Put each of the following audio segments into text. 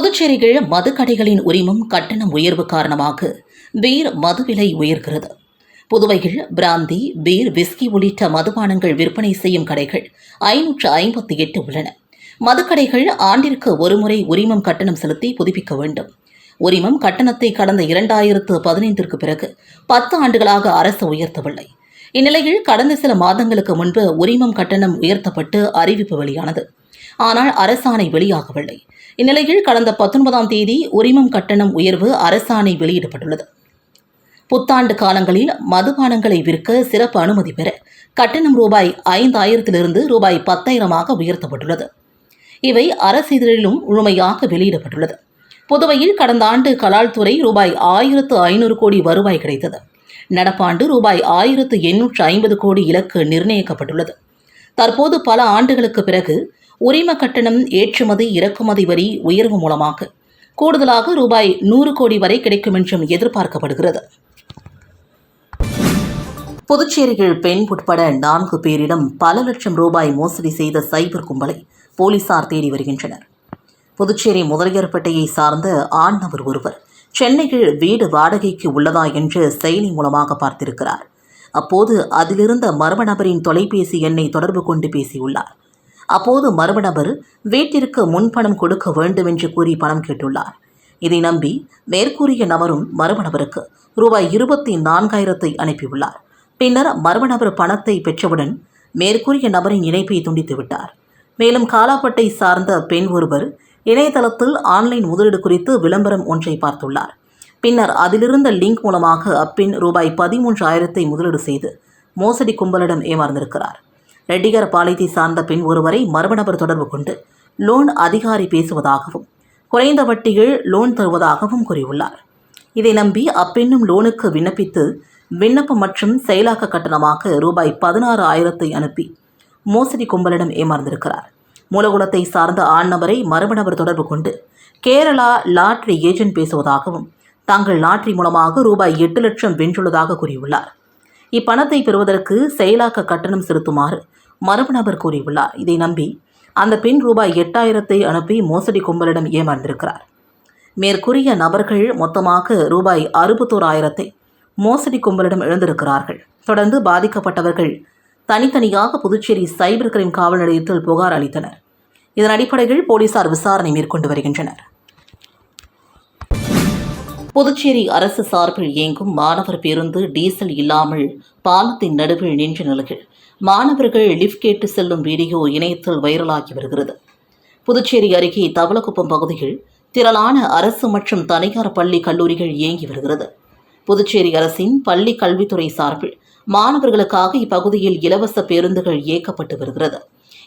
புதுச்சேரியில் மதுக்கடைகளின் உரிமம் கட்டணம் உயர்வு காரணமாக பீர் மது விலை உயர்கிறது. புதுவையில் பிராந்தி பீர் விஸ்கி உள்ளிட்ட மதுபானங்கள் விற்பனை செய்யும் கடைகள் ஐநூற்று ஐம்பத்தி எட்டு உள்ளன. மதுக்கடைகள் ஆண்டிற்கு ஒருமுறை உரிமம் கட்டணம் செலுத்தி புதுப்பிக்க வேண்டும். உரிமம் கட்டணத்தை கடந்த இரண்டாயிரத்து பதினைந்திற்கு பிறகு பத்து ஆண்டுகளாக அரசு உயர்த்தவில்லை. இந்நிலையில் கடந்த சில மாதங்களுக்கு முன்பு உரிமம் கட்டணம் உயர்த்தப்பட்டு அறிவிப்பு வெளியானது. ஆனால் அரசாணை வெளியாகவில்லை. இந்நிலையில் கடந்த பத்தொன்பதாம் தேதி உரிமம் கட்டணம் உயர்வு அரசாணை வெளியிடப்பட்டுள்ளது. புத்தாண்டு காலங்களில் மதுபானங்களை விற்க சிறப்பு அனுமதி பெற கட்டணம் ரூபாய் ஐந்தாயிரத்திலிருந்து ரூபாய் பத்தாயிரமாக உயர்த்தப்பட்டுள்ளது. இவை அரசிதழிலும் முழுமையாக வெளியிடப்பட்டுள்ளது. புதுவையில் கடந்த ஆண்டு கலால்துறை ரூபாய் ஆயிரத்து ஐநூறு கோடி வருவாய் கிடைத்தது. நடப்பாண்டு ரூபாய் ஆயிரத்து எண்ணூற்று ஐம்பது கோடி இலக்கு நிர்ணயிக்கப்பட்டுள்ளது. தற்போது பல ஆண்டுகளுக்கு பிறகு உரிம கட்டணம் ஏற்றுமதி இறக்குமதி வரி உயர்வு மூலமாக. கூடுதலாக ரூபாய் நூறு கோடி வரை கிடைக்கும் என்றும் எதிர்பார்க்கப்படுகிறது. புதுச்சேரியில் பெண் உட்பட நான்கு பேரிடம் பல லட்சம் ரூபாய் மோசடி செய்த சைபர் கும்பலை போலீசார் தேடி வருகின்றனர். புதுச்சேரி முதலியார்பேட்டையை சார்ந்த ஆண் நபர் ஒருவர் சென்னையில் வீடு வாடகைக்கு உள்ளதா என்று செயலி மூலமாக பார்த்திருக்கிறார். அப்போது அதிலிருந்த மர்ம நபரின் தொலைபேசி எண்ணை தொடர்பு கொண்டு பேசியுள்ளார். அப்போது மர்ம நபர் வீட்டிற்கு முன்பணம் கொடுக்க வேண்டும் என்று கூறி பணம் கேட்டுள்ளார். இதை நம்பி மேற்கூறிய நபரும் மர்ம நபருக்கு ரூபாய் இருபத்தி நான்காயிரத்தை அனுப்பியுள்ளார். பின்னர் மர்ம நபர் பணத்தை பெற்றவுடன் மேற்கூறிய நபரின் இணைப்பை துண்டித்து விட்டார். மேலும் காலாப்பட்டை சார்ந்த பெண் ஒருவர் இணையதளத்தில் ஆன்லைன் முதலீடு குறித்து விளம்பரம் ஒன்றை பார்த்துள்ளார். பின்னர் அதிலிருந்த லிங்க் மூலமாக அப்பெண் ரூபாய் பதிமூன்று ஆயிரத்தை முதலீடு செய்து மோசடி கும்பலிடம் ஏமாறந்திருக்கிறார் ரெட்டிகர் பாளையத்தை சார்ந்த பெண் ஒருவரை மர்மநபர் தொடர்பு கொண்டு லோன் அதிகாரி பேசுவதாகவும் குறைந்த வட்டியில் லோன் தருவதாகவும் கூறியுள்ளார். இதை நம்பி அப்பெண்ணும் லோனுக்கு விண்ணப்பித்து விண்ணப்பம் மற்றும் செயலாக்க கட்டணமாக ரூபாய் பதினாறு ஆயிரத்தை அனுப்பி மோசடி கும்பலிடம் ஏமாந்திருக்கிறார். மூலகுலத்தை சார்ந்த ஆண் நபரை மர்ம நபர் தொடர்பு கொண்டு கேரளா லாட்ரி ஏஜென்ட் பேசுவதாகவும் தாங்கள் லாட்ரி மூலமாக ரூபாய் எட்டு லட்சம் வென்றுள்ளதாக கூறியுள்ளார். இப்பணத்தை பெறுவதற்கு செயலாக்க கட்டணம் செலுத்துமாறு மரபு நபர் கூறியுள்ளார். இதை நம்பி அந்த பெண் ரூபாய் எட்டாயிரத்தை அனுப்பி மோசடி கும்பலிடம் ஏமாந்திருக்கிறார். மேற்கூறிய நபர்கள் மொத்தமாக ரூபாய் அறுபத்தோராயிரத்தை மோசடி கும்பலிடம் இழந்திருக்கிறார்கள். தொடர்ந்து பாதிக்கப்பட்டவர்கள் தனித்தனியாக புதுச்சேரி சைபர் கிரைம் காவல் நிலையத்தில் புகார் அளித்தனர். இதன் அடிப்படையில் போலீசார் விசாரணை மேற்கொண்டு வருகின்றனர். புதுச்சேரி அரசு சார்பில் இயங்கும் மாணவர் பேருந்து டீசல் இல்லாமல் பாலத்தின் நடுவில் நின்ற நிலையில் மாணவர்கள் லிஃப்ட் கேட்டு செல்லும் வீடியோ இணையத்தில் வைரலாகி வருகிறது. புதுச்சேரி அருகே தவளக்குப்பம் பகுதியில் திரளான அரசு மற்றும் தனியார் பள்ளி கல்லூரிகள் இயங்கி வருகிறது. புதுச்சேரி அரசின் பள்ளி கல்வித்துறை சார்பில் மாணவர்களுக்காக இப்பகுதியில் இலவச பேருந்துகள் இயக்கப்பட்டு வருகிறது.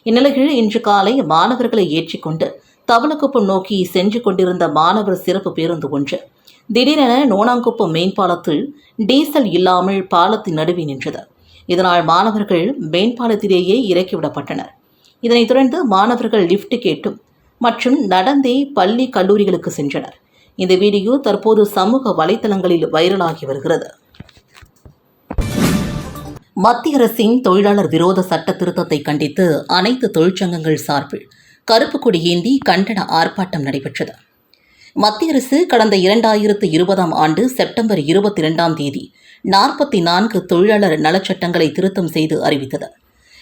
இந்நிலையில் இன்று காலை மாணவர்களை ஏற்றிக்கொண்டு தவளக்குப்பம் நோக்கி சென்று கொண்டிருந்த மாணவர் சிறப்பு பேருந்து ஒன்று திடீரென நோனாங்குப்பம் மேம்பாலத்தில் டீசல் இல்லாமல் பாலத்தின் நடுவே நின்றது. இதனால் மாணவர்கள் மேம்பாலத்திலேயே இறக்கிவிடப்பட்டனர் இதனைத் தொடர்ந்து மாணவர்கள் லிஃப்ட் கேட்டும் மற்றும் நடந்தே பள்ளி கல்லூரிகளுக்கு சென்றனர். இந்த வீடியோ தற்போது சமூக வலைதளங்களில் வைரலாகி வருகிறது. மத்திய அரசின் தொழிலாளர் விரோத சட்ட திருத்தத்தை கண்டித்து அனைத்து தொழிற்சங்கங்கள் சார்பில் கருப்பு கொடி ஏந்தி கண்டன ஆர்ப்பாட்டம் நடைபெற்றது. மத்திய அரசு கடந்த இரண்டாயிரத்து இருபதாம் ஆண்டு செப்டம்பர் இருபத்தி இரண்டாம் தேதி நாற்பத்தி நான்கு தொழிலாளர் நலச்சட்டங்களை திருத்தம் செய்து அறிவித்தது.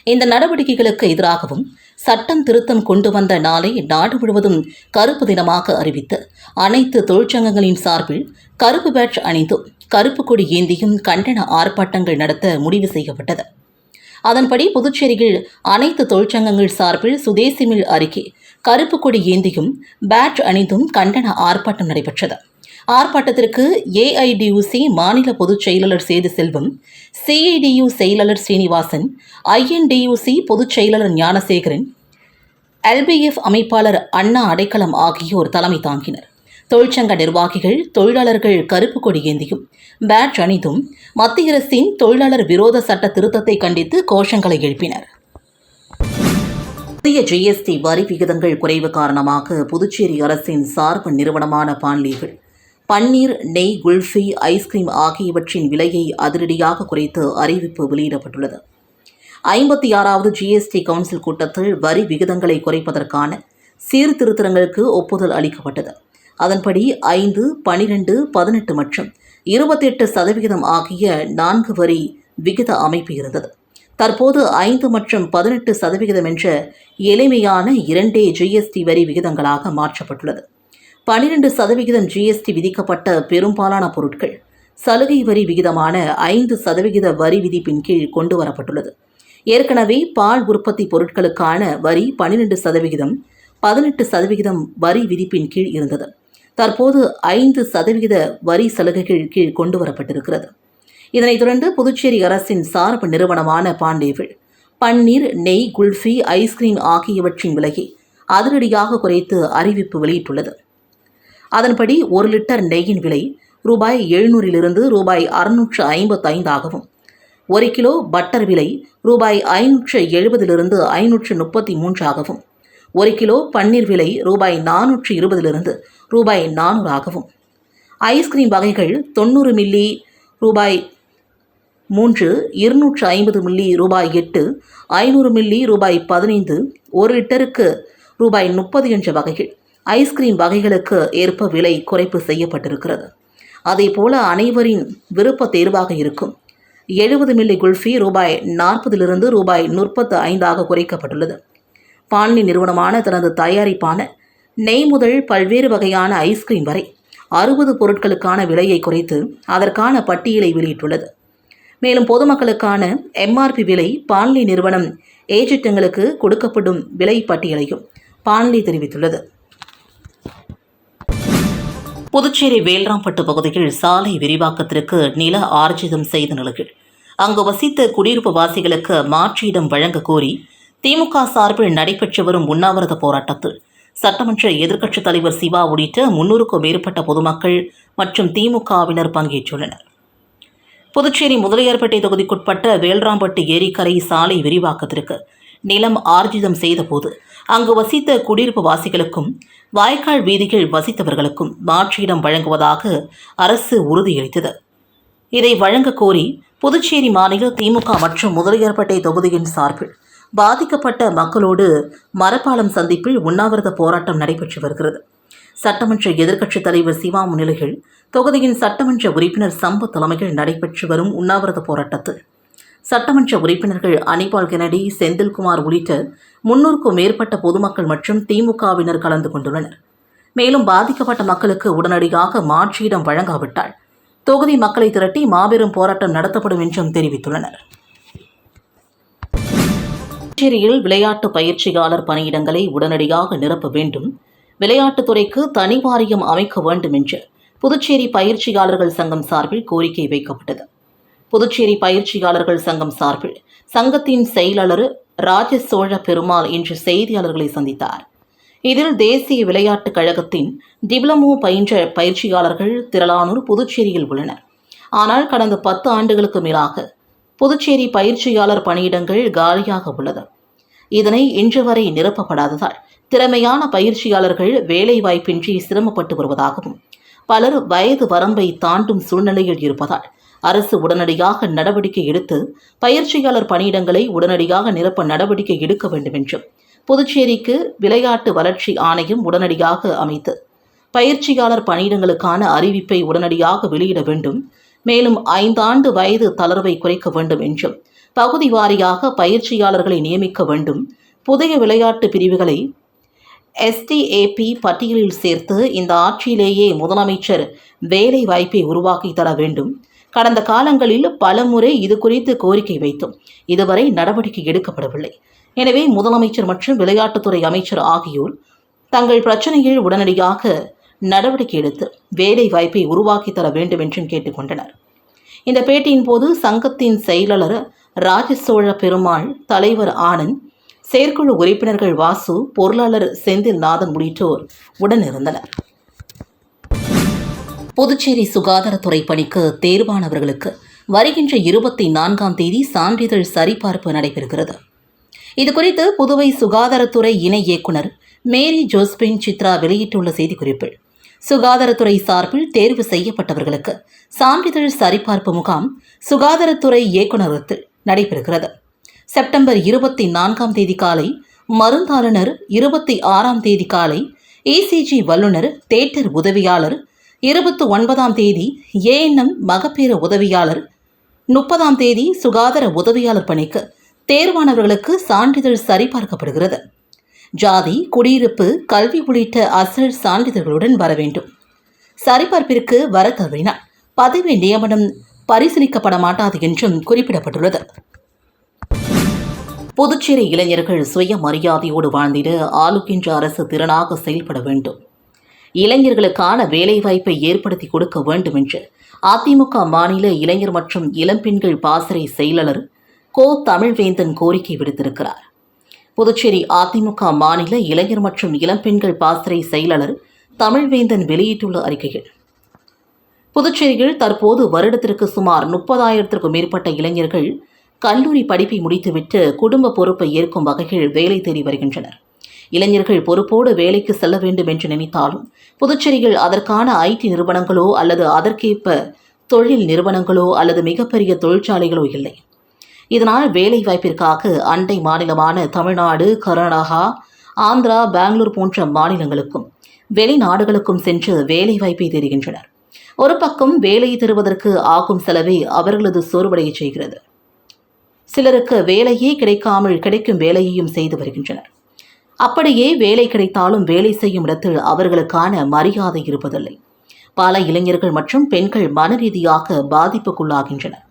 இந்த நடவடிக்கைகளுக்கு எதிராகவும் சட்டம் திருத்தம் கொண்டு வந்த நாளை நாடு முழுவதும் கருப்பு தினமாக அறிவித்து அனைத்து தொழிற்சங்கங்களின் சார்பில் கருப்பு பேட்ச் அணிந்தும் கருப்பு கொடி ஏந்தியும் கண்டன ஆர்ப்பாட்டங்கள் நடத்த முடிவு செய்யப்பட்டது. அதன்படி புதுச்சேரியில் அனைத்து தொழிற்சங்கங்கள் சார்பில் சுதேசி மில் அருகே கருப்பு கொடி ஏந்தியும் பேட் அணிந்தும் கண்டன ஆர்ப்பாட்டம் நடைபெற்றது. ஆர்ப்பாட்டத்திற்கு ஏஐடியூசி மாநில பொதுச் செயலாளர் சேது செல்வம் சிஐடியு செயலாளர் ஸ்ரீனிவாசன் ஐஎன்டியூசி பொதுச் செயலாளர் ஞானசேகரன் எல்பிஎஃப் அமைப்பாளர் அண்ணா அடைக்கலம் ஆகியோர் தலைமை தாங்கினர். தொழிற்சங்க நிர்வாகிகள் தொழிலாளர்கள் கருப்பு கொடி ஏந்தியும் பேட்ச் அணிந்தும் மத்திய அரசின் தொழிலாளர் விரோத சட்ட திருத்தத்தை கண்டித்து கோஷங்களை எழுப்பினர். புதிய ஜிஎஸ்டி வரி விகிதங்கள் குறைவு காரணமாக புதுச்சேரி அரசின் சார்பு நிறுவனமான பான்லீகள் பன்னீர் நெய் குல்ஃபி ஐஸ்கிரீம் ஆகியவற்றின் விலையை அதிரடியாக குறைத்து அறிவிப்பு வெளியிடப்பட்டுள்ளது. ஐம்பத்தி ஆறாவது ஜிஎஸ்டி கவுன்சில் கூட்டத்தில் வரி விகிதங்களை குறைப்பதற்கான சீர்திருத்தங்களுக்கு ஒப்புதல் அளிக்கப்பட்டது. அதன்படி ஐந்து பனிரெண்டு பதினெட்டு மற்றும் இருபத்தெட்டு சதவிகிதம் ஆகிய நான்கு வரி விகித அமைப்பு இருந்தது. தற்போது ஐந்து மற்றும் பதினெட்டு சதவிகிதம் என்ற எளிமையான இரண்டே ஜிஎஸ்டி வரி விகிதங்களாக மாற்றப்பட்டுள்ளது. பனிரெண்டு சதவிகிதம் ஜிஎஸ்டி விதிக்கப்பட்ட பெரும்பாலான பொருட்கள் சலுகை வரி விகிதமான ஐந்து சதவிகித வரி விதிப்பின் கீழ் கொண்டு வரப்பட்டுள்ளது ஏற்கனவே பால் உற்பத்தி பொருட்களுக்கான வரி பனிரெண்டு சதவிகிதம் பதினெட்டு சதவிகிதம் வரி விதிப்பின் கீழ் இருந்தது. தற்போது ஐந்து சதவிகித வரி சலுகைகள் கீழ் கொண்டு வரப்பட்டிருக்கிறது இதனைத் தொடர்ந்து புதுச்சேரி அரசின் சார்பு நிறுவனமான பாண்டேவில் பன்னீர் நெய் குல்ஃபி ஐஸ்கிரீம் ஆகியவற்றின் விலையை அதிரடியாக குறைத்து அறிவிப்பு வெளியிட்டுள்ளது. அதன்படி ஒரு லிட்டர் நெய்யின் விலை ரூபாய் எழுநூறிலிருந்து ரூபாய் அறுநூற்று ஐம்பத்தைந்தாகவும் ஒரு கிலோ பட்டர் விலை ரூபாய் ஐநூற்று எழுபதிலிருந்து ஐநூற்று முப்பத்தி மூன்றாகவும் ஒரு கிலோ பன்னீர் விலை ரூபாய் நானூற்று இருபதிலிருந்து ரூபாய் நானூறாகவும் ஐஸ்கிரீம் வகைகள் தொண்ணூறு மில்லி ரூபாய் மூன்று இருநூற்று ஐம்பது மில்லி ரூபாய் எட்டு ஐநூறு மில்லி ரூபாய் பதினைந்து ஒரு லிட்டருக்கு ரூபாய் முப்பது என்ற வகையில் ஐஸ்கிரீம் வகைகளுக்கு ஏற்ப விலை குறைப்பு செய்யப்பட்டிருக்கிறது. அதேபோல அனைவரின் விருப்ப தேர்வாக இருக்கும். எழுபது மில்லி குல்ஃபி ரூபாய் நாற்பதிலிருந்து ரூபாய் முப்பத்து ஐந்தாக குறைக்கப்பட்டுள்ளது. பாண்டி நிறுவனமான தனது தயாரிப்பான நெய் முதல் பல்வேறு வகையான ஐஸ்கிரீம் வரை அறுபது பொருட்களுக்கான விலையை குறைத்து அதற்கான பட்டியலை வெளியிட்டுள்ளது. மேலும் பொதுமக்களுக்கான எம்ஆர்பி விலை பான்லி நிறுவனம் ஏஜெட்டுங்களுக்கு கொடுக்கப்படும் விலை பட்டியலையும் பான்லி தெரிவித்துள்ளது. புதுச்சேரி வேல்ராம்பட்டு பகுதியில் சாலை விரிவாக்கத்திற்கு நில ஆர்ஜிதம் செய்த நிலையில் அங்கு வசித்த குடியிருப்பு வாசிகளுக்கு மாற்று இடம் வழங்க கோரி திமுக சார்பில் நடைபெற்று வரும் உண்ணாவிரத போராட்டத்தில் சட்டமன்ற எதிர்க்கட்சித் தலைவர் சிவா உள்ளிட்ட முன்னூறுக்கும் மேற்பட்ட பொதுமக்கள் மற்றும் திமுகவினர் பங்கேற்றுள்ளனர். புதுச்சேரி முதலியார்பேட்டை தொகுதிக்குட்பட்ட வேல்ராம்பட்டு ஏரிக்கரை சாலை விரிவாக்கத்திற்கு நிலம் ஆர்ஜிதம் செய்தபோது அங்கு வசித்த குடியிருப்பு வாசிகளுக்கும் வாய்க்கால் வீதிகள் வசித்தவர்களுக்கும் மாற்றிடம் வழங்குவதாக அரசு உறுதியளித்தது. இதை வழங்க கோரி புதுச்சேரி மாநில திமுக மற்றும் முதலியார்பேட்டை தொகுதியின் சார்பில் பாதிக்கப்பட்ட மக்களோடு மரப்பாலம் சந்திப்பில் உண்ணாவிரத போராட்டம் நடைபெற்று வருகிறது. சட்டமன்ற எதிர்க்கட்சித் தலைவர் சிவா முன்னிலையில் தொகுதியின் சட்டமன்ற உறுப்பினர் சம்பத் தலைமையில் நடைபெற்று வரும் உண்ணாவிரத போராட்டத்தில் சட்டமன்ற உறுப்பினர்கள் அனிபால் கெனடி செந்தில்குமார் உள்ளிட்ட முன்னூறுக்கும் மேற்பட்ட பொதுமக்கள் மற்றும் திமுகவினர் கலந்து கொண்டுள்ளனர். மேலும் பாதிக்கப்பட்ட மக்களுக்கு உடனடியாக மாற்றீடம் வழங்காவிட்டால் தொகுதி மக்களை திரட்டி மாபெரும் போராட்டம் நடத்தப்படும் என்றும் தெரிவித்துள்ளனர். புதுச்சேரியில் விளையாட்டு பயிற்சியாளர் பணியிடங்களை உடனடியாக நிரப்ப வேண்டும் விளையாட்டுத்துறைக்கு தனி வாரியம் அமைக்க வேண்டும் என்று புதுச்சேரி பயிற்சியாளர்கள் சங்கம் சார்பில் கோரிக்கை வைக்கப்பட்டது. புதுச்சேரி பயிற்சியாளர்கள் சங்கம் சார்பில் சங்கத்தின் செயலாளர் ராஜ சோழ பெருமாள் இன்று செய்தியாளர்களை சந்தித்தார். இதில் தேசிய விளையாட்டுக் கழகத்தின் டிப்ளமோ பயின்ற பயிற்சியாளர்கள் திரளானூர் புதுச்சேரியில் உள்ளனர். ஆனால் கடந்த பத்து ஆண்டுகளுக்கு மேலாக புதுச்சேரி பயிற்சியாளர் பணியிடங்கள் காலியாக உள்ளது. இதனை இன்று வரை நிரப்பப்படாததால் திறமையான பயிற்சியாளர்கள் வேலைவாய்ப்பின்றி சிரமப்பட்டு வருவதாகவும் பலர் வயது வரம்பை தாண்டும் சூழ்நிலையில் இருப்பதால் அரசு உடனடியாக நடவடிக்கை எடுத்து பயிற்சியாளர் பணியிடங்களை உடனடியாக நிரப்ப நடவடிக்கை எடுக்க வேண்டும் என்றும் புதுச்சேரிக்கு விளையாட்டு வளர்ச்சி ஆணையம் உடனடியாக அமைத்து பயிற்சியாளர் பணியிடங்களுக்கான அறிவிப்பை உடனடியாக வெளியிட வேண்டும் மேலும் ஐந்தாண்டு வயது தளர்வை குறைக்க வேண்டும் என்றும் பகுதி வாரியாக பயிற்சியாளர்களை நியமிக்க வேண்டும் புதிய விளையாட்டு பிரிவுகளை எஸ்டிஏபி பட்டியலில் சேர்த்து இந்த ஆட்சியிலேயே முதலமைச்சர் வேலை வாய்ப்பை உருவாக்கி தர வேண்டும். கடந்த காலங்களில் பலமுறை இது குறித்து கோரிக்கை வைத்தும் இதுவரை நடவடிக்கை எடுக்கப்படவில்லை. எனவே முதலமைச்சர் மற்றும் விளையாட்டுத்துறை அமைச்சர் ஆகியோர் தங்கள் பிரச்சனையில் உடனடியாக நடவடிக்கை எடுத்து வேலை வாய்ப்பை உருவாக்கி தர வேண்டும் என்றும் கேட்டுக்கொண்டனர். இந்த பேட்டியின் போது சங்கத்தின் செயலாளர் ராஜசோழ பெருமாள் தலைவர் ஆனந்த் செயற்குழு உறுப்பினர்கள் வாசு பொருளாளர் செந்தில் நாதன் உள்ளிட்டோர் உடனிருந்தனர். புதுச்சேரி சுகாதாரத்துறை பணிக்கு தேர்வானவர்களுக்கு வருகின்ற இருபத்தி நான்காம் தேதி சான்றிதழ் சரிபார்ப்பு நடைபெறுகிறது. இதுகுறித்து புதுவை சுகாதாரத்துறை இணை இயக்குனர் மேரி ஜோஸ்பின் சித்ரா வெளியிட்டுள்ள செய்திக்குறிப்பில் சுகாதாரத்துறை சார்பில் தேர்வு செய்யப்பட்டவர்களுக்கு சான்றிதழ் சரிபார்ப்பு முகாம் சுகாதாரத்துறை இயக்குநரகத்தில் நடைபெறுகிறது. செப்டம்பர் இருபத்தி நான்காம் தேதி காலை மருந்தாளுநர் இருபத்தி ஆறாம் தேதி காலை இசிஜி வல்லுநர் தேட்டர் உதவியாளர் இருபத்தி ஒன்பதாம் தேதி ஏஎன்எம் மகப்பேறு உதவியாளர் முப்பதாம் தேதி சுகாதார உதவியாளர் பணிக்கு தேர்வானவர்களுக்கு சான்றிதழ் சரிபார்க்கப்படுகிறது. ஜாதி குடியிருப்பு கல்வி உள்ளிட்ட அசல் சான்றிதழ்களுடன் வர வேண்டும். சரிபார்ப்பிற்கு வர தவறினால் பதவி நியமனம் பரிசீலிக்கப்பட மாட்டாது என்றும் குறிப்பிடப்பட்டுள்ளது. புதுச்சேரி இளைஞர்கள் சுயமரியாதையோடு வாழ்ந்திட ஆளுகின்ற அரசு திறனாக செயல்பட வேண்டும். இளைஞர்களுக்கான வேலைவாய்ப்பை ஏற்படுத்தி கொடுக்க வேண்டும் என்று அதிமுக மாநில இளைஞர் மற்றும் இளம்பெண்கள் பாசறை செயலாளர் கோ தமிழ்வேந்தன் கோரிக்கை விடுத்திருக்கிறார். புதுச்சேரி அதிமுக மாநில இளைஞர் மற்றும் இளம்பெண்கள் பாசறை செயலாளர் தமிழ்வேந்தன் வெளியிட்டுள்ள அறிக்கையில் புதுச்சேரியில் தற்போது வருடத்திற்கு சுமார் முப்பதாயிரத்திற்கும் மேற்பட்ட இளைஞர்கள் கல்லூரி படிப்பை முடித்துவிட்டு குடும்ப பொறுப்பை ஏற்கும் வகையில் வேலை தேடி வருகின்றனர். இளைஞர்கள் பொறுப்போடு வேலைக்கு செல்ல வேண்டும் என்று நினைத்தாலும் புதுச்சேரியில் அதற்கான ஐடி நிறுவனங்களோ அல்லது அதற்கேற்ப தொழில் நிறுவனங்களோ அல்லது மிகப்பெரிய தொழிற்சாலைகளோ இல்லை. இதனால் வேலை வாய்ப்பிற்காக அண்டை மாநிலமான தமிழ்நாடு கர்நாடகா ஆந்திரா பெங்களூர் போன்ற மாநிலங்களுக்கும் வெளிநாடுகளுக்கும் சென்று வேலை வாய்ப்பை தேடுகின்றனர். ஒரு பக்கம் வேலை தருவதற்கு ஆகும் செலவை அவர்களது சோர்வடையச் செய்கிறது. சிலருக்கு வேலையே கிடைக்காமல் கிடைக்கும் வேலையையும் செய்து வருகின்றனர். அப்படியே வேலை கிடைத்தாலும் வேலை செய்யும் இடத்தில் அவர்களுக்கான மரியாதை இருப்பதில்லை. பல இளைஞர்கள் மற்றும் பெண்கள் மனரீதியாக பாதிப்புக்குள்ளாகின்றனர்.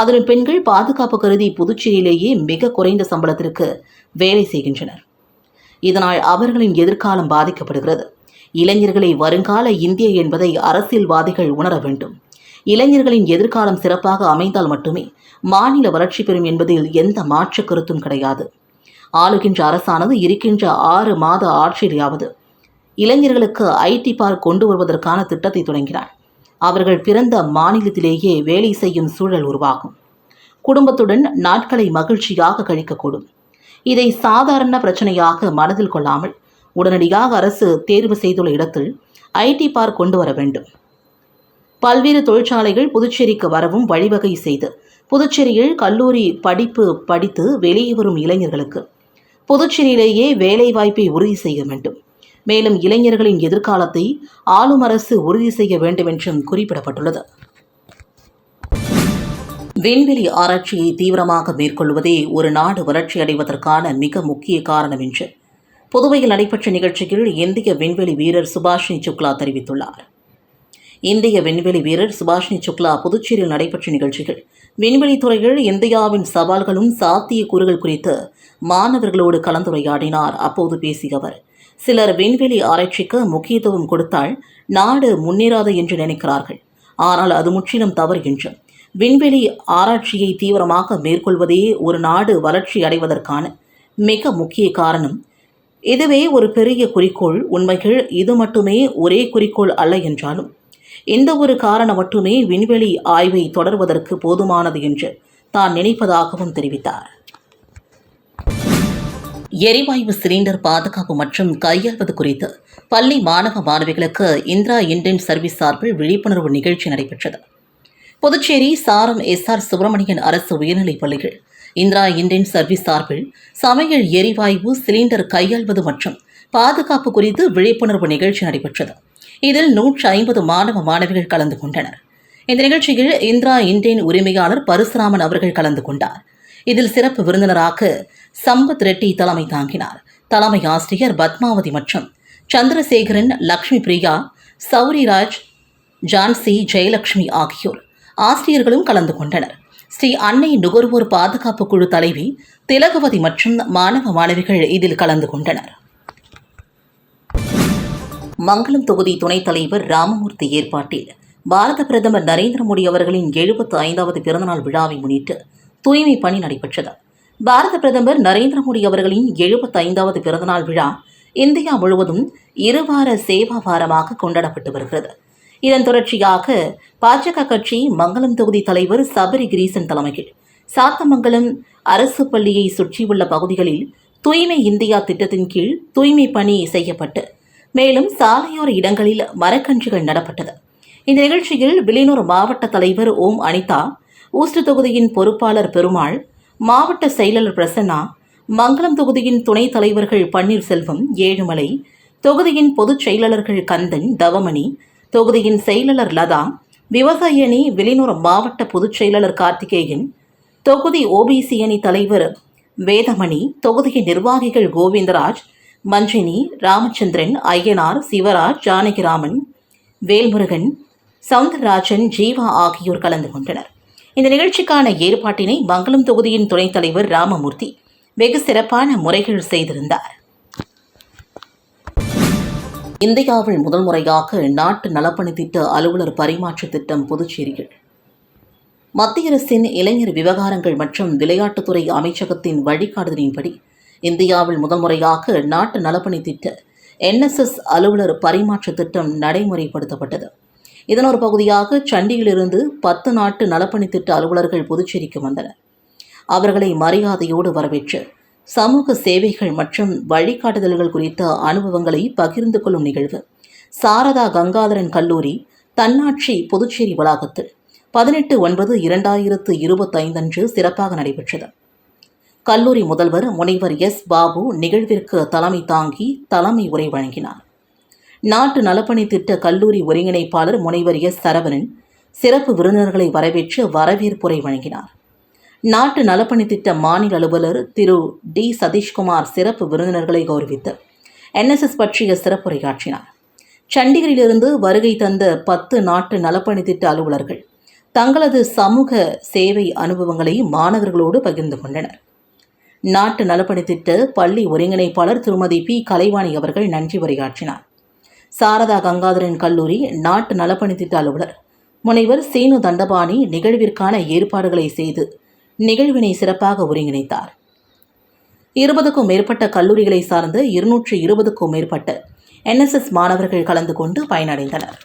அதிலும் பெண்கள் பாதுகாப்பு கருதி புதுச்சேரியிலேயே மிக குறைந்த சம்பளத்திற்கு வேலை செய்கின்றனர். இதனால் அவர்களின் எதிர்காலம் பாதிக்கப்படுகிறது. இளைஞர்களை வருங்கால இந்திய என்பதை அரசியல்வாதிகள் உணர வேண்டும். இளைஞர்களின் எதிர்காலம் சிறப்பாக அமைந்தால் மட்டுமே மாநில வளர்ச்சி பெறும் என்பதில் எந்த மாற்று கருத்தும் கிடையாது. ஆளுகின்ற அரசானது இருக்கின்ற ஆறு மாத ஆட்சியிலாவது இளைஞர்களுக்கு ஐடி பார்க் கொண்டு வருவதற்கான திட்டத்தை தொடங்கினார். அவர்கள் பிறந்த மாநிலத்திலேயே வேலை செய்யும் சூழல் உருவாகும். குடும்பத்துடன் நாட்களை மகிழ்ச்சியாக கழிக்கக்கூடும். இதை சாதாரண பிரச்சனையாக மனதில் கொள்ளாமல் உடனடியாக அரசு தேர்வு செய்துள்ள இடத்தில் ஐடி பார்க் கொண்டு வர வேண்டும். பல்வேறு தொழிற்சாலைகள் புதுச்சேரிக்கு வரவும் வழிவகை செய்து. புதுச்சேரியில் கல்லூரி படிப்பு படித்து வெளியே வரும் இளைஞர்களுக்கு புதுச்சேரியிலேயே வேலைவாய்ப்பை உறுதி செய்ய வேண்டும். மேலும் இளைஞர்களின் எதிர்காலத்தை ஆளும் அரசு உறுதி செய்ய வேண்டும் என்றும் குறிப்பிடப்பட்டுள்ளது. விண்வெளி ஆராய்ச்சியை தீவிரமாக மேற்கொள்வதே ஒரு நாடு வளர்ச்சியடைவதற்கான மிக முக்கிய காரணம் என்று புதுவையில் நடைபெற்ற நிகழ்ச்சியில் இந்திய விண்வெளி வீரர் சுபாஷினி சுக்லா தெரிவித்துள்ளார். இந்திய விண்வெளி வீரர் சுபாஷினி சுக்லா புதுச்சேரியில் நடைபெற்ற நிகழ்ச்சிகள். விண்வெளி துறையில் இந்தியாவின் சவால்களும் சாத்தியக்கூறுகள் குறித்து மாணவர்களோடு கலந்துரையாடினார். அப்போது பேசிய அவர் சிலர் விண்வெளி ஆராய்ச்சிக்கு முக்கியத்துவம் கொடுத்தால் நாடு முன்னேறாது என்று நினைக்கிறார்கள். ஆனால் அது முற்றிலும் தவறு என்று. விண்வெளி ஆராய்ச்சியை தீவிரமாக மேற்கொள்வதே ஒரு நாடு வளர்ச்சி அடைவதற்கான மிக முக்கிய காரணம். இதுவே ஒரு பெரிய குறிக்கோள். உண்மைகள் இது மட்டுமே ஒரே குறிக்கோள் அல்ல என்றாலும் இந்த ஒரு காரணம் மட்டுமே விண்வெளி ஆய்வை தொடர்வதற்கு போதுமானது என்று தான் நினைப்பதாகவும் தெரிவித்தார். எரிவாயு சிலிண்டர் பாதுகாப்பு மற்றும் கையாள்வது குறித்து பள்ளி மாணவ மாணவிகளுக்கு இந்திரா இண்டியன் சர்வீஸ் சார்பில் விழிப்புணர்வு நிகழ்ச்சி நடைபெற்றது. புதுச்சேரி சாரம் எஸ்ஆர் சுப்பிரமணியன் அரசு உயர்நிலைப் பள்ளிகள் இந்திரா இண்டியன் சர்வீஸ் சார்பில் சமையல் எரிவாயு சிலிண்டர் கையாள்வது மற்றும் பாதுகாப்பு குறித்து விழிப்புணர்வு நிகழ்ச்சி நடைபெற்றது. இதில் நூற்று ஐம்பது மாணவ மாணவிகள் கலந்து கொண்டனர். இந்த நிகழ்ச்சியில் இந்திரா இந்தியன் உரிமையாளர் பரசுராமன் அவர்கள் கலந்து கொண்டார். இதில் சிறப்பு விருந்தினராக சம்பத் ரெட்டி தலைமை தாங்கினார். தலைமை ஆசிரியர் பத்மாவதி மற்றும் சந்திரசேகரன் லக்ஷ்மி பிரியா சௌரிராஜ் ஜான்சி ஜெயலட்சுமி ஆகியோர் ஆசிரியர்களும் கலந்து கொண்டனர். ஸ்ரீ அன்னை நுகர்வோர் பாதுகாப்பு குழு தலைவி திலகவதி மற்றும் மாணவ மாணவிகள் இதில் கலந்து கொண்டனர். மங்களம் தொகுதி துணைத் தலைவர் ராமமூர்த்தி ஏற்பாட்டில். பாரத பிரதமர் நரேந்திர மோடி அவர்களின் எழுபத்து ஐந்தாவது பிறந்தநாள் விழாவை முன்னிட்டு தூய்மை பணி நடைபெற்றது. பாரத பிரதமர் நரேந்திர மோடி அவர்களின் எழுபத்து ஐந்தாவது பிறந்தநாள் விழா இந்தியா முழுவதும் இருவார சேவா வாரமாக கொண்டாடப்பட்டு வருகிறது. இதன் தொடர்ச்சியாக பாஜக கட்சி மங்களம் தொகுதி தலைவர் சபரி கிரீசன் தலைமையில் சாத்தமங்கலம் அரசு பள்ளியை சுற்றியுள்ள பகுதிகளில் தூய்மை இந்தியா திட்டத்தின் கீழ் தூய்மை பணி செய்யப்பட்டு மேலும் சாலையோர இடங்களில் மரக்கன்றுகள் நடப்பட்டது. இந்த நிகழ்ச்சியில் வில்லியனூர் மாவட்ட தலைவர் ஓம் அனிதா ஊஸ்டு தொகுதியின் பொறுப்பாளர் பெருமாள் மாவட்ட செயலாளர் பிரசன்னா மங்களம் தொகுதியின் துணைத் தலைவர்கள் பன்னீர்செல்வம் ஏழுமலை தொகுதியின் பொதுச் செயலாளர்கள் கந்தன் தவமணி தொகுதியின் செயலாளர் லதா விவசாய அணி வெளிநூர் மாவட்ட பொதுச் செயலாளர் கார்த்திகேயன் தொகுதி ஓபிசி அணி தலைவர் வேதமணி தொகுதியின் நிர்வாகிகள் கோவிந்தராஜ் மஞ்சினி ராமச்சந்திரன் ஐயனார் சிவராஜ் ஜானகிராமன் வேல்முருகன் சவுந்தரராஜன் ஜீவா ஆகியோர் கலந்து கொண்டனர். இந்த நிகழ்ச்சிக்கான ஏற்பாட்டினை மங்களம் தொகுதியின் துணைத் தலைவர் ராமமூர்த்தி வெகு சிறப்பான முறைகள் செய்திருந்தார். இந்தியாவில் முதல் முறையாக நாட்டு நலப்பணி திட்ட அலுவலர் பரிமாற்ற திட்டம் புதுச்சேரியில். மத்திய அரசின் இளைஞர் விவகாரங்கள் மற்றும் விளையாட்டுத்துறை அமைச்சகத்தின் வழிகாட்டுதலின்படி இந்தியாவில் முதல் முறையாக நாட்டு நலப்பணி திட்ட என்எஸ்எஸ் அலுவலர் பரிமாற்ற திட்டம் நடைமுறைப்படுத்தப்பட்டது. இதன் ஒரு பகுதியாக சண்டியிலிருந்து பத்து நாட்டு நலப்பணி திட்ட அலுவலர்கள் புதுச்சேரிக்கு வந்தனர். அவர்களை மரியாதையோடு வரவேற்று சமூக சேவைகள் மற்றும் வழிகாட்டுதல்கள் குறித்த அனுபவங்களை பகிர்ந்து கொள்ளும் நிகழ்வு. சாரதா கங்காதரன் கல்லூரி தன்னாட்சி புதுச்சேரி வளாகத்தில் பதினெட்டு ஒன்பது இரண்டாயிரத்து இருபத்தைந்தன்று சிறப்பாக நடைபெற்றது. கல்லூரி முதல்வர் முனைவர் எஸ். பாபு நிகழ்விற்கு தலைமை தாங்கி தலைமை உரை வழங்கினார். நாட்டு நலப்பணி திட்ட கல்லூரி ஒருங்கிணைப்பாளர் முனைவர் எஸ். சரவணன் சிறப்பு விருந்தினர்களை வரவேற்று வரவேற்புரை வழங்கினார். நாட்டு நலப்பணி திட்ட மாநில அலுவலர் திரு. டி. சதீஷ்குமார் சிறப்பு விருந்தினர்களை கௌரவித்து என்எஸ்எஸ் பற்றிய சிறப்புரையாற்றினார். சண்டிகரிலிருந்து வருகை தந்த பத்து நாட்டு நலப்பணி திட்ட அலுவலர்கள் தங்களது சமூக சேவை அனுபவங்களை மாணவர்களோடு பகிர்ந்து கொண்டனர். நாட்டு நலப்பணி திட்ட பள்ளி ஒருங்கிணைப்பாளர் திருமதி பி. கலைவாணி அவர்கள் நன்றி உரையாற்றினார். சாரதா கங்காதரன் கல்லூரி நாட்டு நலப்பணி திட்ட அலுவலர். முனைவர் சீனு தண்டபாணி நிகழ்விற்கான ஏற்பாடுகளை செய்து நிகழ்வினை சிறப்பாக ஒருங்கிணைத்தார். இருபதுக்கும் மேற்பட்ட கல்லூரிகளை சார்ந்த இருநூற்று இருபதுக்கும் மேற்பட்ட என்எஸ்எஸ் மாணவர்கள் கலந்து கொண்டு பயனடைந்தனர்.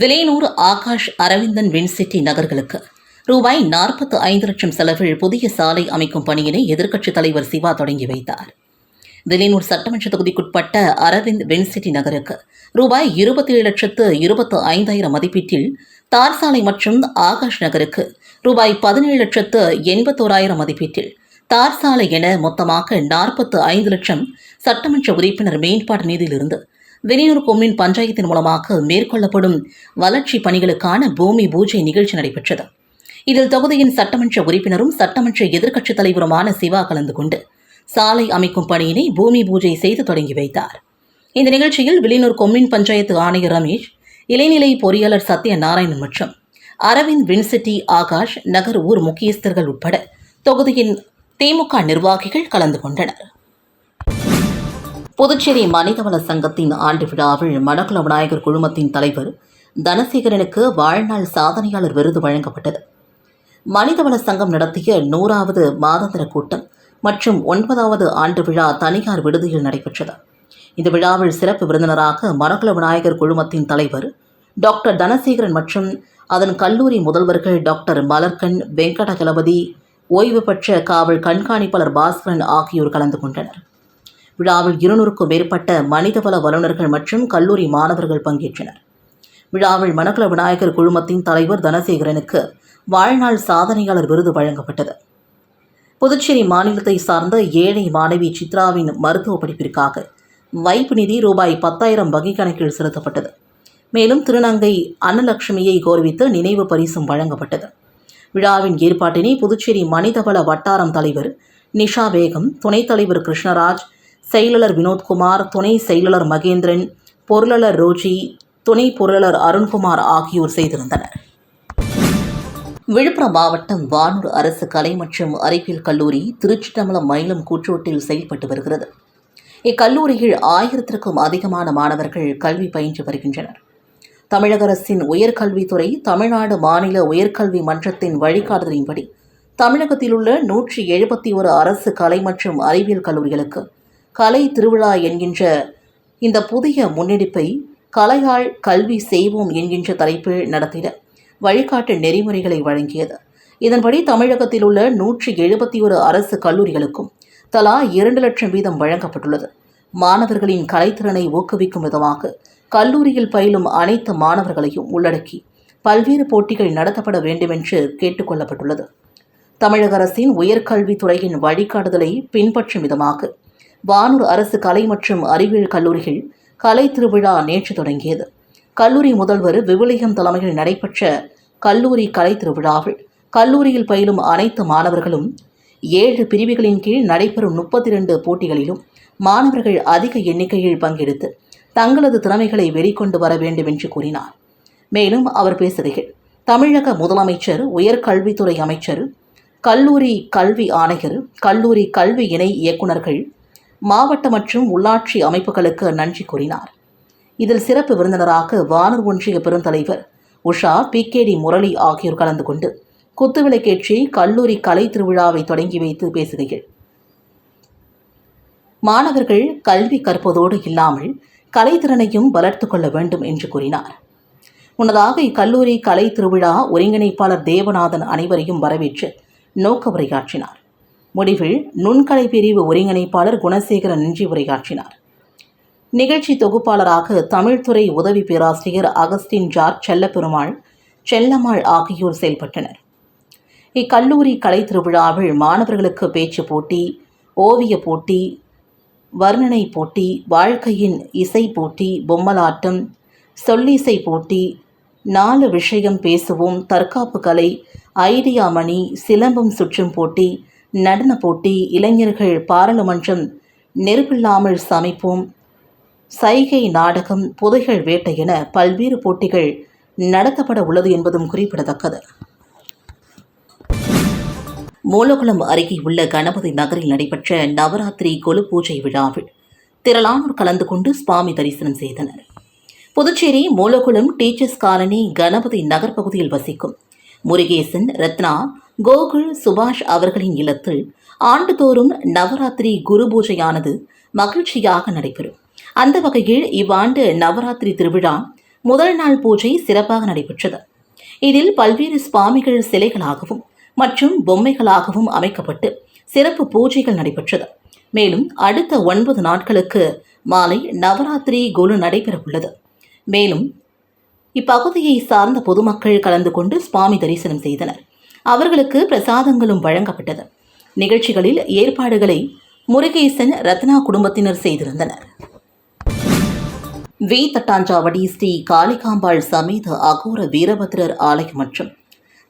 விலையனூர் ஆகாஷ் அரவிந்தன் வின்சிட்டி நகர்களுக்கு ரூபாய் நாற்பத்து ஐந்து லட்சம் செலவில் புதிய சாலை அமைக்கும் பணியினை எதிர்க்கட்சித் தலைவர் சிவா தொடங்கி வைத்தார். விலையனூர் சட்டமன்ற தொகுதிக்குட்பட்ட அரவிந்த் வென்சிட்டி நகருக்கு ரூபாய் இருபத்தி ஏழு லட்சத்து இருபத்து ஐந்தாயிரம் மதிப்பீட்டில் தார் சாலை மற்றும் ஆகாஷ் நகருக்கு ரூபாய் பதினேழு லட்சத்து எண்பத்தோராயிரம் மதிப்பீட்டில் தார் சாலை என மொத்தமாக நாற்பத்து ஐந்து லட்சம் சட்டமன்ற உறுப்பினர் மேம்பாட்டு நிதியிலிருந்து வெளியூர் கொம்யூன் பஞ்சாயத்தின் மூலமாக மேற்கொள்ளப்படும் வளர்ச்சிப் பணிகளுக்கான பூமி பூஜை நிகழ்ச்சி நடைபெற்றது. இதில் தொகுதியின் சட்டமன்ற உறுப்பினரும் சட்டமன்ற எதிர்க்கட்சித் தலைவருமான சிவா கலந்து கொண்டு சாலை அமைக்கும் பணியினை பூமி பூஜை செய்து தொடங்கி வைத்தார். இந்த நிகழ்ச்சியில் வில்லியனூர் கொம்மின் பஞ்சாயத்து ஆணையர் ரமேஷ் இளைநிலை பொறியாளர் சத்ய நாராயணன் மற்றும் அரவிந்த் வின்சிட்டி ஆகாஷ் நகர் ஊர் முக்கியஸ்தர்கள் உட்பட தொகுதியின் திமுக நிர்வாகிகள் கலந்து கொண்டனர். புதுச்சேரி மனிதவள சங்கத்தின் ஆண்டு விழாவில் மணக்குள விநாயகர் குழுமத்தின் தலைவர் தனசேகரனுக்கு வாழ்நாள் சாதனையாளர் விருது வழங்கப்பட்டது. மனிதவள சங்கம் நடத்திய நூறாவது மாதாந்திர கூட்டம் மற்றும் ஒன்பதாவது ஆண்டு விழா தனியார் விடுதியில் நடைபெற்றது. இந்த விழாவில் சிறப்பு விருந்தினராக மரகுல விநாயகர் குழுமத்தின் தலைவர் டாக்டர் தனசேகரன் மற்றும் அதன் கல்லூரி முதல்வர்கள் டாக்டர் மலர்கண் வெங்கடகலபதி ஓய்வு பெற்ற காவல் கண்காணிப்பாளர் பாஸ்கரன் ஆகியோர் கலந்து கொண்டனர். விழாவில் இருநூறுக்கும் மேற்பட்ட மனிதவள வல்லுநர்கள் மற்றும் கல்லூரி மாணவர்கள் பங்கேற்றனர். விழாவில் மணக்குள விநாயகர் குழுமத்தின் தலைவர் தனசேகரனுக்கு வாழ்நாள் சாதனையாளர் விருது வழங்கப்பட்டது. புதுச்சேரி மாநிலத்தை சார்ந்த ஏழை மாணவி சித்ராவின் மருத்துவ படிப்பிற்காக வைப்பு நிதி ரூபாய் பத்தாயிரம் வங்கி கணக்கில் செலுத்தப்பட்டது. மேலும் திருநங்கை அன்னலட்சுமியை கௌரவித்து நினைவு பரிசும் வழங்கப்பட்டது. விழாவின் ஏற்பாட்டினை புதுச்சேரி மனிதவள வட்டாரம் தலைவர் நிஷா பேகம் துணைத் தலைவர் கிருஷ்ணராஜ் செயலாளர் வினோத்குமார் துணை செயலாளர் மகேந்திரன் பொருளாளர் ரோஜி துணை பொருளாளர் அருண்குமார் ஆகியோர் செய்திருந்தனர். விழுப்புரம் மாவட்டம் வானூர் அரசு கலை மற்றும் அறிவியல் கல்லூரி திருச்சிட்டம்பலம் மயிலம் கூற்றோட்டில் செயல்பட்டு வருகிறது. இக்கல்லூரியில் ஆயிரத்திற்கும் அதிகமான மாணவர்கள் கல்வி பயின்று வருகின்றனர். தமிழக அரசின் உயர்கல்வித்துறை தமிழ்நாடு மாநில உயர்கல்வி மன்றத்தின் வழிகாட்டுதலின்படி தமிழகத்தில் உள்ள நூற்றி எழுபத்தி ஒரு அரசு கலை மற்றும் அறிவியல் கல்லூரிகளுக்கு கலை திருவிழா என்கின்ற இந்த புதிய முன்னெடுப்பை கலையாள் கல்வி செய்வோம் என்கின்ற தலைப்பில் நடத்திட வழிகாட்டு நெறிமுறைகளை வழங்கியது. இதன்படி தமிழகத்தில் உள்ள நூற்றி எழுபத்தி ஒரு அரசு கல்லூரிகளுக்கும் தலா இரண்டு லட்சம் வீதம் வழங்கப்பட்டுள்ளது. மாணவர்களின் கலைத்திறனை ஊக்குவிக்கும் விதமாக கல்லூரியில் பயிலும் அனைத்து மாணவர்களையும் உள்ளடக்கி பல்வேறு போட்டிகள் நடத்தப்பட வேண்டுமென்று கேட்டுக்கொள்ளப்பட்டுள்ளது தமிழக அரசின் உயர்கல்வித்துறையின் வழிகாட்டுதலை பின்பற்றும் விதமாக வானூர் அரசு கலை மற்றும் அறிவியல் கல்லூரிகள் கலை திருவிழா நேற்று தொடங்கியது. கல்லூரி முதல்வர் விவிலியம் தலைமையில் நடைபெற்ற கல்லூரி கலை திருவிழாவில் கல்லூரியில் பயிலும் அனைத்து மாணவர்களும் ஏழு பிரிவுகளின் கீழ் நடைபெறும் முப்பத்தி இரண்டு போட்டிகளிலும் மாணவர்கள் அதிக எண்ணிக்கையில் பங்கெடுத்து தங்களது திறமைகளை வெளிக்கொண்டு வர வேண்டும் என்று கூறினார். மேலும் அவர் பேசுகையில் தமிழக முதலமைச்சர் உயர்கல்வித்துறை அமைச்சர் கல்லூரி கல்வி ஆணையர் கல்லூரி கல்வி இணை இயக்குநர்கள் மாவட்ட மற்றும் உள்ளாட்சி அமைப்புகளுக்கு நன்றி கூறினார். இதில் சிறப்பு விருந்தினராக வானூர் ஒன்றிய பெருந்தலைவர் Usha P. K. D. Murali ஆகியோர் கலந்து கொண்டு குத்துவிளக்கேற்றி கல்லூரி கலை திருவிழாவை தொடங்கி வைத்து பேசுகையில் மாணவர்கள் கல்வி கற்பதோடு இல்லாமல் கலைத்திறனையும் வளர்த்து கொள்ள வேண்டும் என்று கூறினார். முன்னதாக இக்கல்லூரி கலை திருவிழா ஒருங்கிணைப்பாளர் தேவநாதன் அனைவரையும் வரவேற்று நோக்க உரையாற்றினார். முடிவில் நுண்கலை பிரிவு ஒருங்கிணைப்பாளர் குணசேகரன் நன்றி உரையாற்றினார். நிகழ்ச்சி தொகுப்பாளராக தமிழ்துறை உதவி பேராசிரியர் அகஸ்டின் ஜார்ஜ் செல்லப்பெருமாள் செல்லம்மாள் ஆகியோர் செயல்பட்டனர். இக்கல்லூரி கலை திருவிழாவில் மாணவர்களுக்கு பேச்சு போட்டி ஓவிய போட்டி வர்ணனை போட்டி வாழ்க்கையின் இசை போட்டி பொம்மலாட்டம் சொல்லிசை போட்டி நாலு விஷயம் பேசுவோம் தற்காப்பு கலை ஐடியா மணி சிலம்பம் சுற்றும் போட்டி நடன போட்டி இளைஞர்கள் பாராளுமன்றம் நெருப்பில்லாமல் சமைப்போம் சைகை நாடகம் புதைகள் வேட்டை என பல்வேறு போட்டிகள் நடத்தப்பட உள்ளது என்பதும் குறிப்பிடத்தக்கது. மூலகுளம் அருகே உள்ள கணபதி நகரில் நடைபெற்ற நவராத்திரி கொலு பூஜை விழாவில் திரளானோர் கலந்து கொண்டு சுவாமி தரிசனம் செய்தனர். புதுச்சேரி மூலகுளம் டீச்சர்ஸ் காலனி கணபதி நகர் பகுதியில் வசிக்கும் முருகேசன் ரத்னா கோகுல் சுபாஷ் அவர்களின் இல்லத்தில் ஆண்டுதோறும் நவராத்திரி குரு பூஜையானது மகிழ்ச்சியாக நடைபெறும். அந்த வகையில் இவ்வாண்டு நவராத்திரி திருவிழா முதல் நாள் பூஜை சிறப்பாக நடைபெற்றது. இதில் பல்வேறு சுவாமிகள் சிலைகளாகவும் மற்றும் பொம்மைகளாகவும் அமைக்கப்பட்டு சிறப்பு பூஜைகள் நடைபெற்றது. மேலும் அடுத்த ஒன்பது நாட்களுக்கு மாலை நவராத்திரி குரு நடைபெறவுள்ளது. மேலும் இப்பகுதியை சார்ந்த பொதுமக்கள் கலந்து கொண்டு சுவாமி தரிசனம் செய்தனர். அவர்களுக்கு பிரசாதங்களும் வழங்கப்பட்டது. நிகழ்ச்சிகளில் ஏற்பாடுகளை முருகேசன் ரத்னா குடும்பத்தினர் செய்திருந்தனர். வி தட்டாஞ்சாவடி ஸ்ரீ காளிகாம்பாள் சமேத அகோர வீரபத்ரர் ஆலயம் மற்றும்.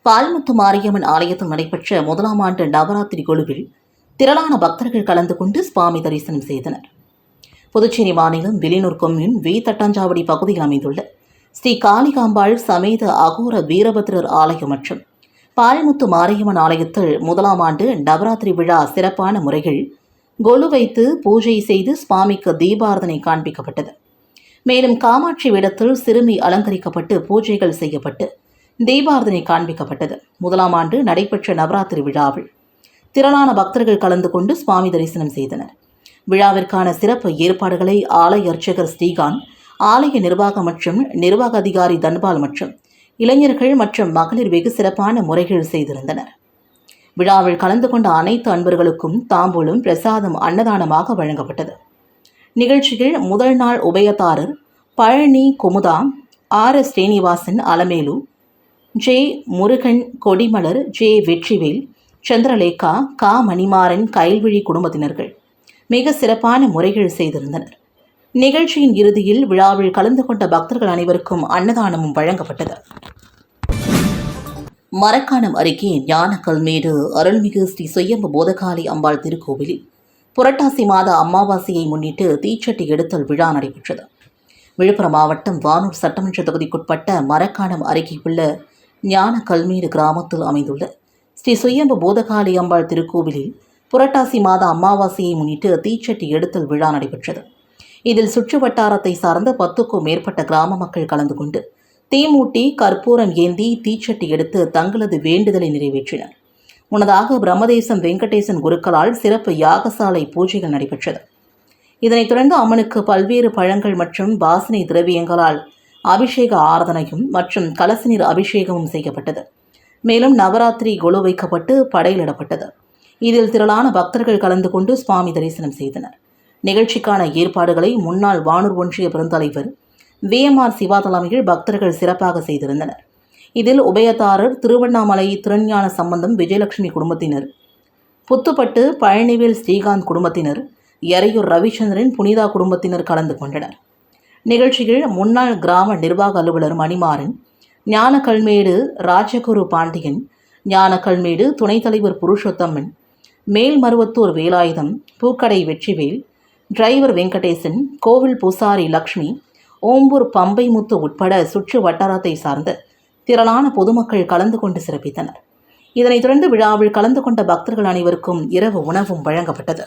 பால்முத்து மாரியம்மன் ஆலயத்தில் நடைபெற்ற முதலாம் ஆண்டு நவராத்திரி குழுவில் திரளான பக்தர்கள் கலந்து கொண்டு சுவாமி தரிசனம் செய்தனர். புதுச்சேரி மாநிலம் விலினூர் கொம்யூன் வி தட்டாஞ்சாவடி பகுதியில் அமைந்துள்ள ஸ்ரீ காளிகாம்பாள் சமேத அகோர வீரபத்ரர் ஆலயம் மற்றும். பால்முத்து மாரியம்மன் ஆலயத்தில் முதலாம் ஆண்டு நவராத்திரி விழா சிறப்பான முறையில் கொலு வைத்து பூஜை செய்து சுவாமிக்கு தீபாரதனை காண்பிக்கப்பட்டது. மேலும் காமாட்சி வேடத்தில் சிறுமி அலங்கரிக்கப்பட்டு பூஜைகள் செய்யப்பட்டு தீபாரதனை காண்பிக்கப்பட்டது. முதலாம் ஆண்டு நடைபெற்ற நவராத்திரி விழாவில் திரளான பக்தர்கள் கலந்து கொண்டு சுவாமி தரிசனம் செய்தனர். விழாவிற்கான சிறப்பு ஏற்பாடுகளை ஆலய அர்ச்சகர் ஸ்ரீகாந்த் ஆலய நிர்வாகம் மற்றும் நிர்வாக அதிகாரி தன்பால் மற்றும் இளைஞர்கள் மற்றும் மகளிர் வெகு சிறப்பான முறைகள் செய்திருந்தனர். விழாவில் கலந்து கொண்ட அனைத்து அன்பர்களுக்கும் தாம்பூலும் பிரசாதம் அன்னதானமாக வழங்கப்பட்டது. நிகழ்ச்சியில் முதல் நாள் உபயதாரர் Palani Kumudha R. S. Srinivasan Alamelu J. Murugan Kodimalar J. Vetrivel Chandraleka கா. மணிமாறன் கைல்விழி குடும்பத்தினர்கள் மிக சிறப்பான முறைகள் செய்திருந்தனர். நிகழ்ச்சியின் இறுதியில் விழாவில் கலந்து கொண்ட பக்தர்கள் அனைவருக்கும் அன்னதானமும் வழங்கப்பட்டது. மரக்காணம் அருகே ஞானக்கல்மேடு அருள்மிகு ஸ்ரீ சுயம்பு போதகாளி அம்பாள் திருக்கோவிலில் புரட்டாசி மாத அமாவாசையை முன்னிட்டு தீச்சட்டி எடுத்தல் விழா நடைபெற்றது. விழுப்புரம் மாவட்டம் வானூர் சட்டமன்ற தொகுதிக்குட்பட்ட மரக்காணம் அருகே உள்ள ஞான கல்மேடு கிராமத்தில் அமைந்துள்ள ஸ்ரீ சுயம்பு போதகாளி அம்பாள் திருக்கோவிலில் புரட்டாசி மாத அமாவாசையை முன்னிட்டு தீச்சட்டி எடுத்தல் விழா நடைபெற்றது. இதில் சுற்று வட்டாரத்தை சார்ந்த பத்துக்கும் மேற்பட்ட கிராம மக்கள் கலந்து கொண்டு தீமூட்டி கற்பூரம் ஏந்தி தீச்சட்டி எடுத்து தங்களது வேண்டுதலை நிறைவேற்றினர். முன்னதாக பிரம்மதேசம் வெங்கடேசன் குருக்களால் சிறப்பு யாகசாலை பூஜைகள் நடைபெற்றது. இதனைத் தொடர்ந்து அம்மனுக்கு பல்வேறு பழங்கள் மற்றும் வாசனை திரவியங்களால் அபிஷேக ஆராதனையும் மற்றும் கலசநீர் அபிஷேகமும் செய்யப்பட்டது. மேலும் நவராத்திரி கொலு வைக்கப்பட்டு படையிலிடப்பட்டது. இதில் திரளான பக்தர்கள் கலந்து கொண்டு சுவாமி தரிசனம் செய்தனர். நிகழ்ச்சிக்கான ஏற்பாடுகளை முன்னாள் வானூர் ஒன்றிய பெருந்தலைவர் விஎம்ஆர் சிவா தலைமையில் பக்தர்கள் சிறப்பாக செய்திருந்தனர். இதில் உபயதாரர் திருவண்ணாமலை திருஞான சம்பந்தம் விஜயலட்சுமி குடும்பத்தினர். புத்துப்பட்டு பழனிவேல் ஸ்ரீகாந்த் குடும்பத்தினர் எறையூர் ரவிச்சந்திரன் புனிதா குடும்பத்தினர் கலந்து கொண்டனர். நிகழ்ச்சியில் முன்னாள் கிராம நிர்வாக அலுவலர் மணிமாறன் ஞானக்கல்மேடு ராஜகுரு பாண்டியன் ஞானக்கல்மேடு துணைத் தலைவர் புருஷோத்தமன் மேல்மருவத்தூர் வேலாயுதம் பூக்கடை வெற்றிவேல் டிரைவர் வெங்கடேசன் கோவில் பூசாரி லக்ஷ்மி ஓம்பூர் பம்பைமுத்து உட்பட சுற்று வட்டாரத்தை சார்ந்த திரளான பொதுமக்கள் கலந்து கொண்டு சிறப்பித்தனர். இதனைத் தொடர்ந்து விழாவில் கலந்து கொண்ட பக்தர்கள் அனைவருக்கும் இரவு உணவும் வழங்கப்பட்டது.